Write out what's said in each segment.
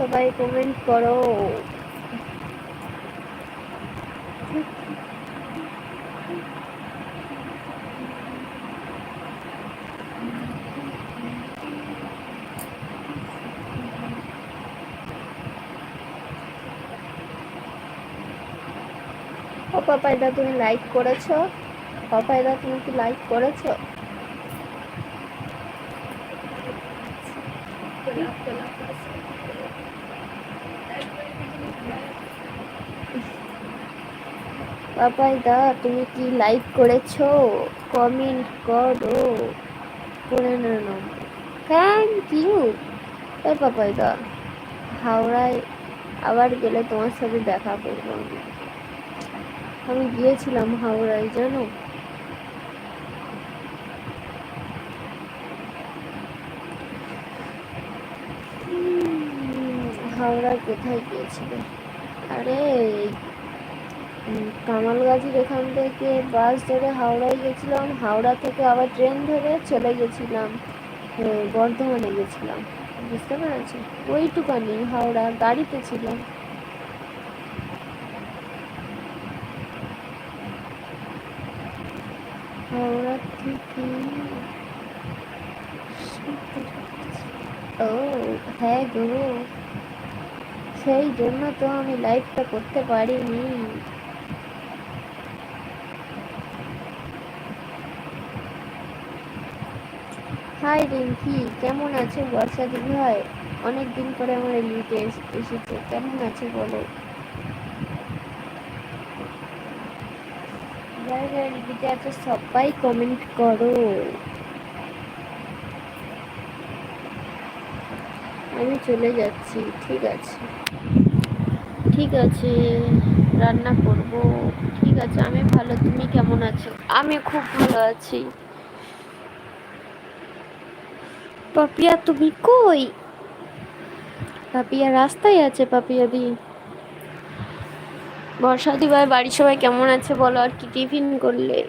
সবাই কমেন্ট করো। ও পাপাইদা তুমি লাইক করেছ? পাপাইদা তুমি কি লাইক করেছ? পাপাইদা, তুমি কি লাইক করেছ? কমেন্ট করো। করে নেনো থ্যাংক ইউ এই পাপাইদা, হাওড়ায় আবার গেলে তোমার সাথে দেখা করব। আমি গিয়েছিলাম হাওড়ায়, জানো? হাওড়ায় কোথায় গিয়েছিল? আরে কামালগাজির এখান থেকে বাস ধরে হাওড়ায় গেছিলাম। হাওড়া থেকে আবার ট্রেন ধরে চলে গেছিলাম বর্ধমানে গেছিলাম। বুঝতে পেরেছি? ওইটুকানি হাওড়া, গাড়িতে ছিলাম। হাওড়া থেকে ও হ্যাঁ গো। সেই জন্য তো আমি লাইভটা করতে পারিনি। হাই রিঙ্কি কেমন আছে বর্ষা দিদি ভাই অনেকদিন পরে আমার লিটে এসেছে। কেমন আছে বলো? লিপিতে আছে সবাই কমেন্ট করো। আমি চলে যাচ্ছি, ঠিক আছে। ঠিক আছে, রান্না করব। ঠিক আছে, আমি ভালো, তুমি কেমন আছো? আমি খুব ভালো আছি। পাপিয়া, তুমি কই? পাপিয়া রাস্তায় আছে, পাপিয়া দি। বর্ষা ভাই, বাড়ির সবাই কেমন আছে বলো, আর কি টিফিন করলে?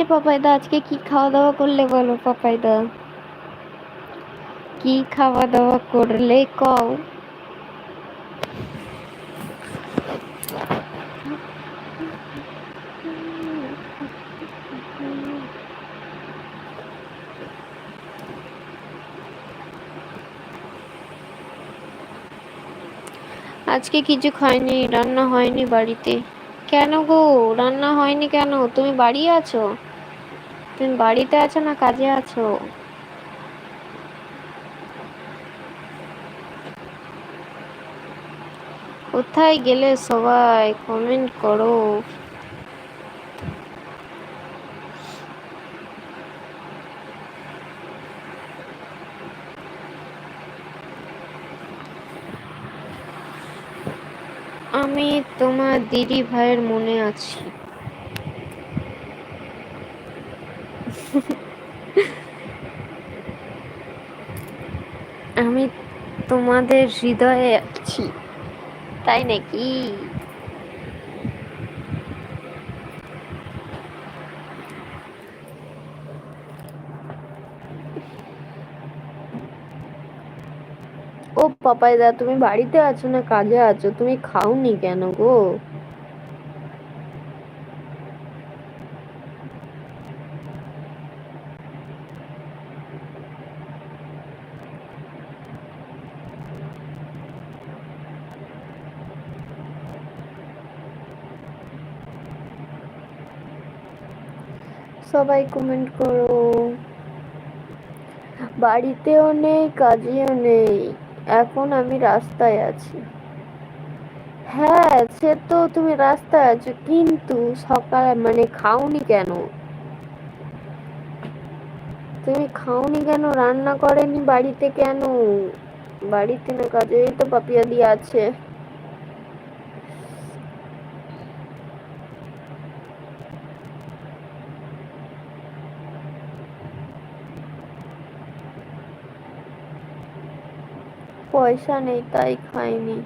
এ পাপাইদা, আজকে কি খাওয়া দাওয়া করলে বলো, পাপাইদা? কি খাওয়া দাওয়া করলে কও? আজকে কিছু খাইনি, রান্না হয়নি বাড়িতে। কেন গো? রান্না হয়নি কেন? তুমি বাড়ি আছো? তুমি বাড়িতে আছো না কাজে আছো? কোথায় গেলে সবাই কমেন্ট করো? আমি তোমার দিদি ভাইয়ের মনে আছি। আমি তোমাদের হৃদয়ে আছি। তাই নাকি? ও পাপাই দা, তুমি বাড়িতে আছো না কাজে আছো? তুমি খাওনি কেন গো? সবাই কমেন্ট করো। বাড়িতেও নেই, কাজেও নেই। এখন আমি রাস্তায় আছি। হ্যাঁ সে তো তুমি রাস্তায় আছো, কিন্তু সকালে মানে খাওনি কেন? তুমি খাওনি কেন? রান্না করেনি বাড়িতে কেন? বাড়িতে না কাজে তো পাপিয়া দিয়ে আছে। পয়সা নেই তাই খাইনি।